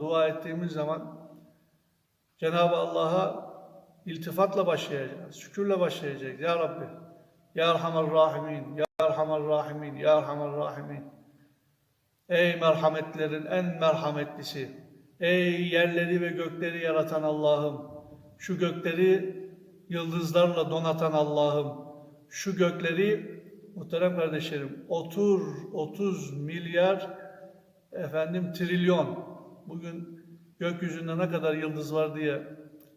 dua ettiğimiz zaman Cenab-ı Allah'a iltifatla başlayacağız, şükürle başlayacağız. Ya Rabbi, Ya Erhamer Rahimin, Ya Erhamer Rahimin, Ya Erhamer Rahimin. Ey merhametlerin en merhametlisi, ey yerleri ve gökleri yaratan Allah'ım, şu gökleri yıldızlarla donatan Allah'ım, şu gökleri muhterem kardeşlerim 30 30 milyar efendim trilyon bugün gökyüzünde ne kadar yıldız var diye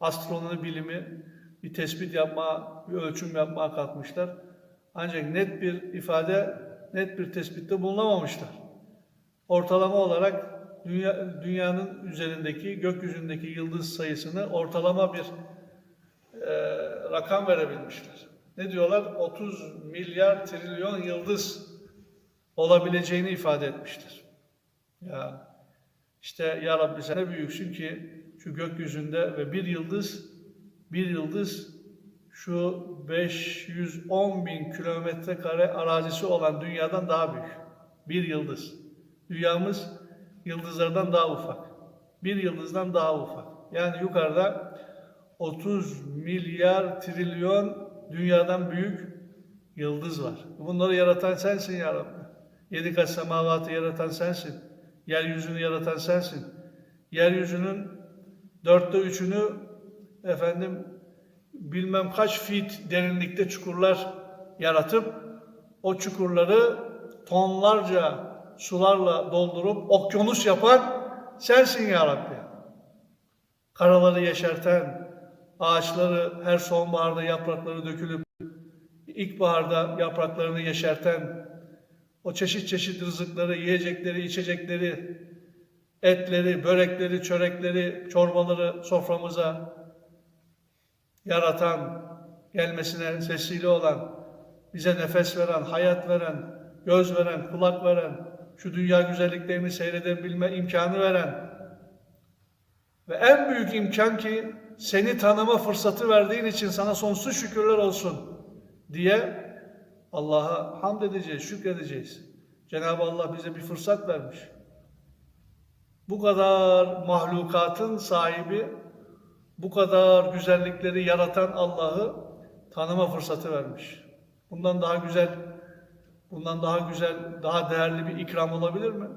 astronomi bilimi bir tespit yapma, bir ölçüm yapmaya kalkmışlar. Ancak net bir ifade, net bir tespitte bulunamamışlar. Ortalama olarak dünya, dünyanın üzerindeki, gökyüzündeki yıldız sayısını ortalama bir e, rakam verebilmişler. Ne diyorlar? 30 milyar trilyon yıldız olabileceğini ifade etmişler. Ya işte ya Rabbi sen ne büyüksün ki şu gökyüzünde ve bir yıldız bir yıldız şu 510 bin kilometre kare arazisi olan dünyadan daha büyük. Bir yıldız. Dünyamız yıldızlardan daha ufak. Bir yıldızdan daha ufak. Yani yukarıda 30 milyar trilyon dünyadan büyük yıldız var. Bunları yaratan sensin ya Rabbi. Yedi kat semavatı yaratan sensin. Yeryüzünü yaratan sensin. Yeryüzünün dörtte üçünü efendim bilmem kaç fit derinlikte çukurlar yaratıp o çukurları tonlarca sularla doldurup okyanus yapan sensin ya Rabbi. Karaları yeşerten, ağaçları her sonbaharda yaprakları dökülüp ilkbaharda yapraklarını yeşerten, o çeşit çeşit rızıkları, yiyecekleri, içecekleri, etleri, börekleri, çörekleri, çorbaları soframıza yaratan, gelmesine vesile olan, bize nefes veren, hayat veren, göz veren, kulak veren, şu dünya güzelliklerini seyredebilme imkanı veren ve en büyük imkan ki seni tanıma fırsatı verdiğin için sana sonsuz şükürler olsun diye Allah'a hamd edeceğiz, şükredeceğiz. Cenab-ı Allah bize bir fırsat vermiş. Bu kadar mahlukatın sahibi, bu kadar güzellikleri yaratan Allah'ı tanıma fırsatı vermiş. Bundan daha güzel, bundan daha güzel, daha değerli bir ikram olabilir mi?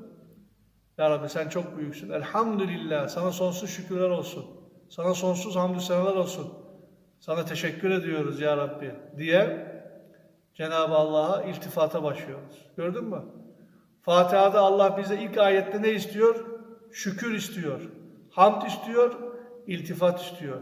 Ya Rabbi sen çok büyüksün. Elhamdülillah. Sana sonsuz şükürler olsun. Sana sonsuz hamdü senalar olsun. Sana teşekkür ediyoruz ya Rabbi diye Cenab-ı Allah'a iltifata başlıyoruz. Gördün mü? Fatiha'da Allah bize ilk ayette ne istiyor? Şükür istiyor. Hamd istiyor, iltifat istiyor.